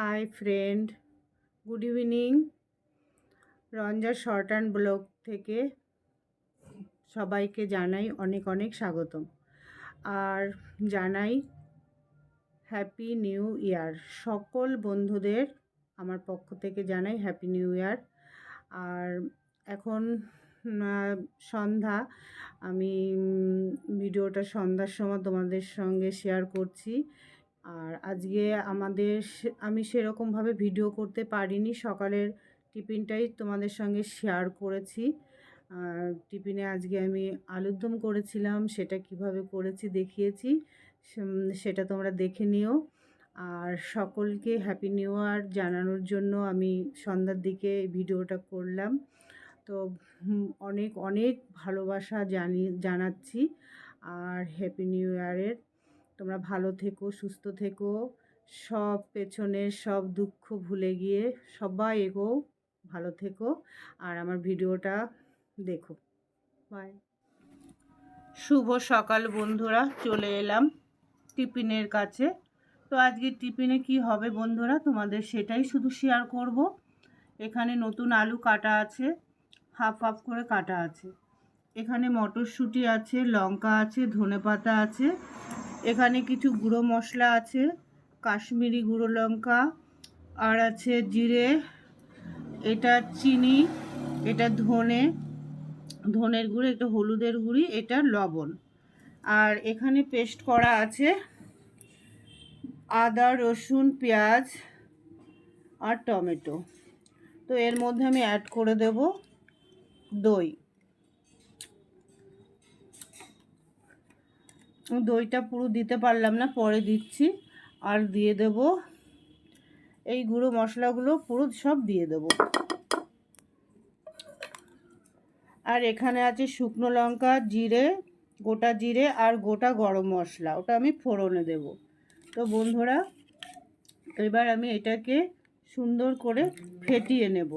Hi friend good evening Ranja short and blog থেকে সবাইকে জানাই অনেক অনেক স্বাগতম। আর জানাই হ্যাপি নিউ ইয়ার সকল বন্ধুদের আমার পক্ষ থেকে জানাই হ্যাপি নিউ ইয়ার আর এখন সন্ধ্যা। আমি ভিডিওটা সন্ধ্যার সময় তোমাদের সঙ্গে শেয়ার করছি। আর আজকে আমাদের আমি সেরকমভাবে ভিডিও করতে পারিনি। সকালের টিফিনটাই তোমাদের সঙ্গে শেয়ার করেছি। আর টিফিনে আজকে আমি আলুর দম করেছিলাম, সেটা কীভাবে করেছি দেখিয়েছি সেটা তোমরা দেখে নিও। আর সকলকে হ্যাপি নিউ ইয়ার জানানোর জন্য আমি সন্ধ্যার দিকে ভিডিওটা করলাম। তো অনেক অনেক ভালোবাসা জানি, জানাচ্ছি। আর হ্যাপি নিউ ইয়ারের তোমরা ভালো থেকো, সুস্থ থেকো। সব পেছনের সব দুঃখ ভুলে গিয়ে সবাই এগো, ভালো থেকো। আর আমার ভিডিওটা দেখো। বাই শুভ সকাল বন্ধুরা, চলে এলাম টিফিনের কাছে। তো আজকে টিফিনে কি হবে বন্ধুরা, তোমাদের সেটাই শুধু শেয়ার করব। এখানে নতুন আলু কাটা আছে হাফ হাফ করে কাটা আছে। এখানে মটরশুঁটি আছে, লঙ্কা আছে, ধনেপাতা আছে। এখানে কিছু গুঁড়ো মশলা আছে, কাশ্মীরি গুঁড়ো লঙ্কা, আর আছে জিরে, এটা চিনি, এটা ধনে, ধনের গুঁড়ি, এটা হলুদের গুঁড়ি, এটা লবণ। আর এখানে পেস্ট করা আছে আদা, রসুন, পেঁয়াজ আর টমেটো। তো এর মধ্যে আমি অ্যাড করে দেব দই। দইটা পুরো দিতে পারলাম না, পরে দিচ্ছি। আর দিয়ে দেব এই গুঁড়ো মশলাগুলো পুরো সব দিয়ে দেব। আর এখানে আছে শুকনো লঙ্কা, জিরে, গোটা জিরে আর গোটা গরম মশলা। ওটা আমি ফোড়নে দেব। তো বন্ধুরা, এবার আমি এটাকে সুন্দর করে ফেটিয়ে নেব।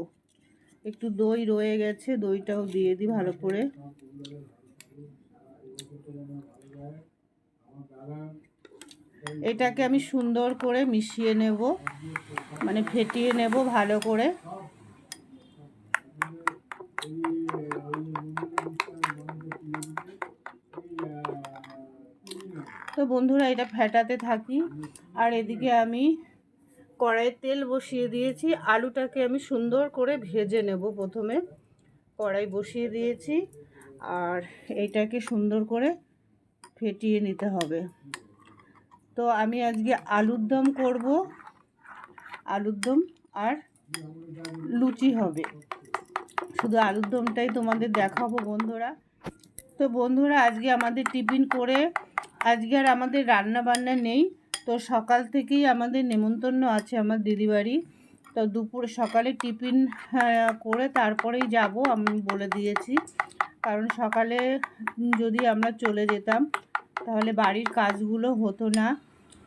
একটু দই রয়ে গেছে, দইটাও দিয়ে দিই ভালো করে। এটাকে আমি সুন্দর করে মিশিয়ে নেব মানে ফেটিয়ে নেব ভালো করে। তো বন্ধুরা, এটা ফেটাতে থাকি। আর এদিকে আমি কড়াইয়ে তেল বসিয়ে দিয়েছি। আলুটাকে আমি সুন্দর করে ভেজে নেব প্রথমে। কড়াই বসিয়ে দিয়েছি। আর এইটাকে সুন্দর করে ফেটিয়ে নিতে হবে। তো আমি আজকে আলুর দম করব। আলুর দম আর লুচি হবে। শুধু আলুর দমটাই তোমাদের দেখাবো বন্ধুরা। তো বন্ধুরা আজকে আমাদের টিফিন করে আজকে আর আমাদের রান্না বান্না নেই। তো সকাল থেকেই আমাদের নেমন্তন্ন আছে আমার দিদিবাড়ি। তো দুপুর সকালে টিফিন হ্যাঁ, করে তারপরেই যাব আমি বলে দিয়েছি। কারণ সকালে যদি আমরা চলে যেতাম তাহলে বাড়ির কাজগুলো হতো না।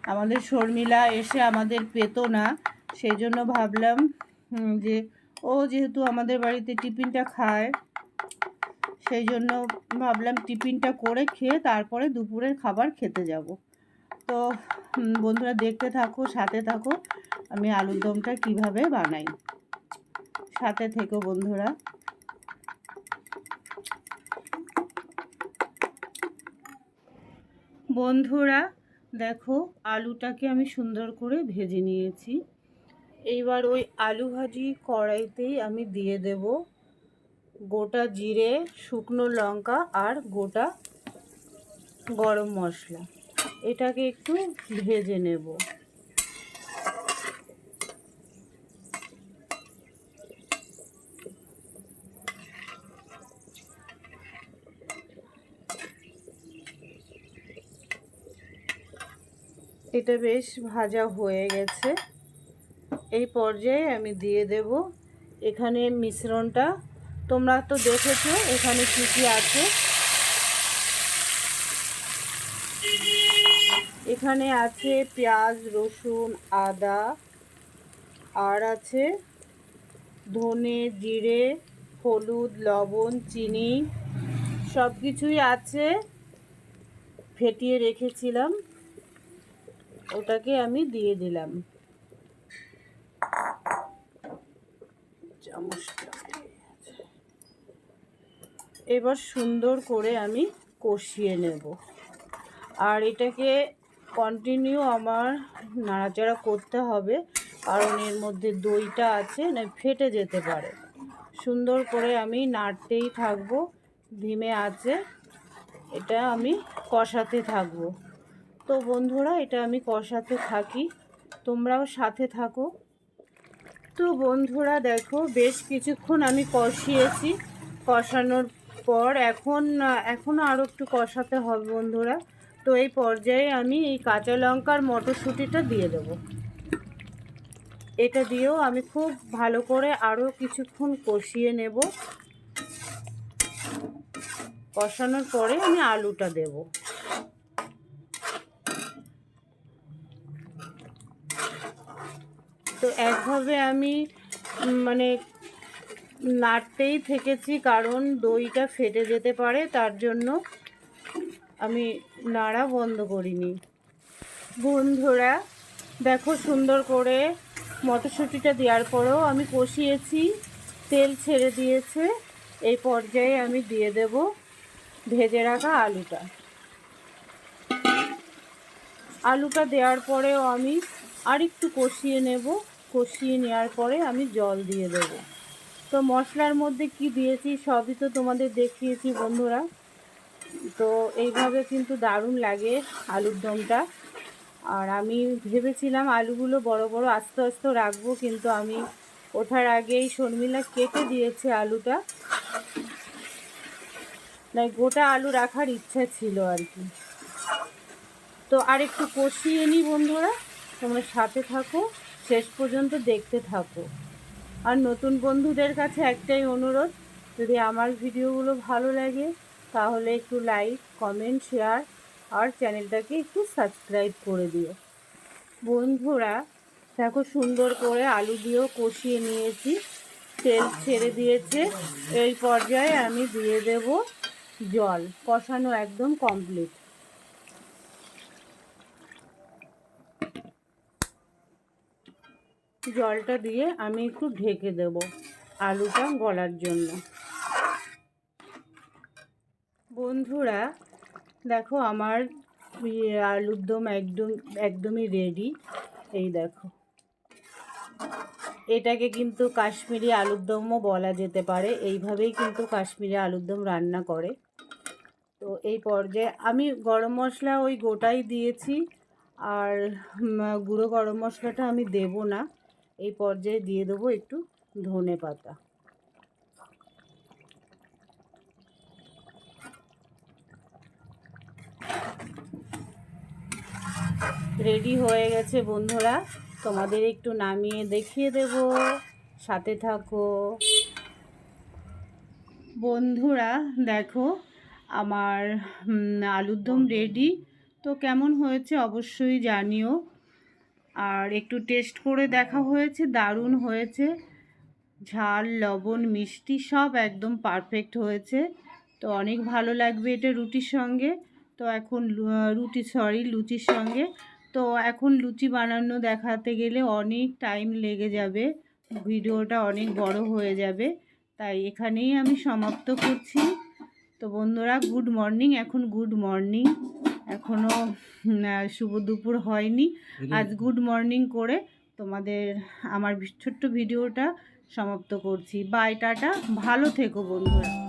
আমাদের শর্মিলা এসে আমাদের পেতো না। সেই জন্য ভাবলাম যে ও যেহেতু আমাদের বাড়িতে টিফিনটা খায় সেই জন্য ভাবলাম টিফিনটা করে খেয়ে তারপরে দুপুরের খাবার খেতে যাব। তো বন্ধুরা দেখতে থাকো, সাথে থাকো, আমি আলুর দমটা কীভাবে বানাই। সাথে থেকো বন্ধুরা। বন্ধুরা, দেখো আলুটাকে আমি সুন্দর করে ভেজে নিয়েছি। এইবার ওই আলু ভাজি কড়াইতেই আমি দিয়ে দেব গোটা জিরে, শুকনো লঙ্কা আর গোটা গরম মশলা। এটাকে একটু ভেজে নেব। এটা বেশ ভাজা হয়ে গেছে। এই পর্যায়ে আমি দিয়ে দেব এখানে মিশ্রণটা। তোমরা তো দেখেছ এখানে কী কী আছে। এখানে আছে পেঁয়াজ, রসুন, আদা, আর আছে ধনে, জিরে, হলুদ, লবণ, চিনি সব কিছুই আছে। ফেটিয়ে রেখেছিলাম। ওটাকে আমি দিয়ে দিলাম। এবার সুন্দর করে আমি কষিয়ে নেব। আর এটাকে কন্টিনিউ আমার নাড়াচাড়া করতে হবে, কারণ এর মধ্যে দইটা আছে, না ফেটে যেতে পারে। সুন্দর করে আমি নাড়তেই থাকব, ধিমে আছে, এটা আমি কষাতে থাকব। তো বন্ধুরা, এটা আমি কষাতে থাকি। তোমরাও সাথে থাকো। তো বন্ধুরা, দেখো, বেশ কিছুক্ষণ আমি কষিয়েছি। কষানোর পর এখন এখনও আরও একটু কষাতে হবে বন্ধুরা। তো এই পর্যায়ে আমি এই কাঁচা লঙ্কার মটরশুঁটিটা দিয়ে দেবো। এটা দিয়েও আমি খুব ভালো করে আরও কিছুক্ষণ কষিয়ে নেব। কষানোর পরে আমি আলুটা দেব। একভাবে আমি মানে নাড়তেই থেকেছি কারণ দইটা ফেটে যেতে পারে, তার জন্য আমি নাড়া বন্ধ করিনি। বন্ধুরা, দেখো সুন্দর করে মটরশুঁটিটা দেওয়ার পরেও আমি কষিয়েছি, তেল ছেড়ে দিয়েছে, এই পর্যায়ে আমি দিয়ে দেব ভেজে রাখা আলুটা। আলুটা দেওয়ার পরেও আমি আরেকটু কষিয়ে নেব। কষিয়ে নেওয়ার পরে আমি জল দিয়ে দেব। তো মশলার মধ্যে কি দিয়েছি সবই তো তোমাদের দেখিয়েছি বন্ধুরা। তো এইভাবে কিন্তু দারুণ লাগে আলুর দমটা। আর আমি ভেবেছিলাম আলুগুলো বড় বড় আস্তে আস্তে রাখব, কিন্তু আমি ওঠার আগেই শর্মিলা কেটে দিয়েছে আলুটা। না গোটা আলু রাখার ইচ্ছা ছিল আর কি। তো আর একটু কষিয়ে নিই বন্ধুরা, তোমরা সাথে থাকো। শেষ পর্যন্ত দেখতে থাকো। আর নতুন বন্ধুদের কাছে একটাই অনুরোধ, যদি আমার ভিডিওগুলো ভালো লাগে, তাহলে একটু লাইক, কমেন্ট, শেয়ার, আর চ্যানেলটাকে একটু সাবস্ক্রাইব করে দিও। বন্ধুরা, দেখো সুন্দর করে আলু দিয়েও কষিয়ে নিয়েছি। তেল ছেড়ে দিয়েছে। এই পর্যায়ে আমি দিয়ে দেব জল। কষানো একদম কমপ্লিট জলটা দিয়ে আমি একটু ঢেকে দেব আলুটা গলার জন্য। বন্ধুরা, দেখো আমার ইয়ে আলুর দম একদম, একদমই রেডি এই দেখো। এটাকে কিন্তু কাশ্মীরি আলুর দমও বলা যেতে পারে। এইভাবেই কিন্তু কাশ্মীরি আলুর দম রান্না করে। তো এই পর্যায়ে আমি গরম মশলা ওই গোটাই দিয়েছি। আর গুঁড়ো গরম মশলাটা আমি দেব না। এই পর্যায়ে দিয়ে দেবো একটু ধনে পাতা। রেডি হয়ে গেছে বন্ধুরা, তোমাদের একটু নামিয়ে দেখিয়ে দেব। সাথে থাকো। বন্ধুরা, দেখো, আমার আলুর দম রেডি তো কেমন হয়েছে অবশ্যই জানিও। আর একটু টেস্ট করে দেখা হয়েছে, দারুণ হয়েছে। ঝাল, লবণ, মিষ্টি সব একদম পারফেক্ট হয়েছে। তো অনেক ভালো লাগবে এটা রুটির সঙ্গে। তো এখন রুটি সরি লুচির সঙ্গে। তো এখন লুচি বানানো দেখাতে গেলে অনেক টাইম লেগে যাবে। ভিডিওটা অনেক বড় হয়ে যাবে। তাই এখানেই আমি সমাপ্ত করছি। তো বন্ধুরা গুড মর্নিং এখন গুড মর্নিং এখনও শুভ দুপুর হয়নি। আজ গুড মর্নিং করে তোমাদের আমার ছোট্ট ভিডিওটা সমাপ্ত করছি। Bye tata. ভালো থেকো বন্ধুরা।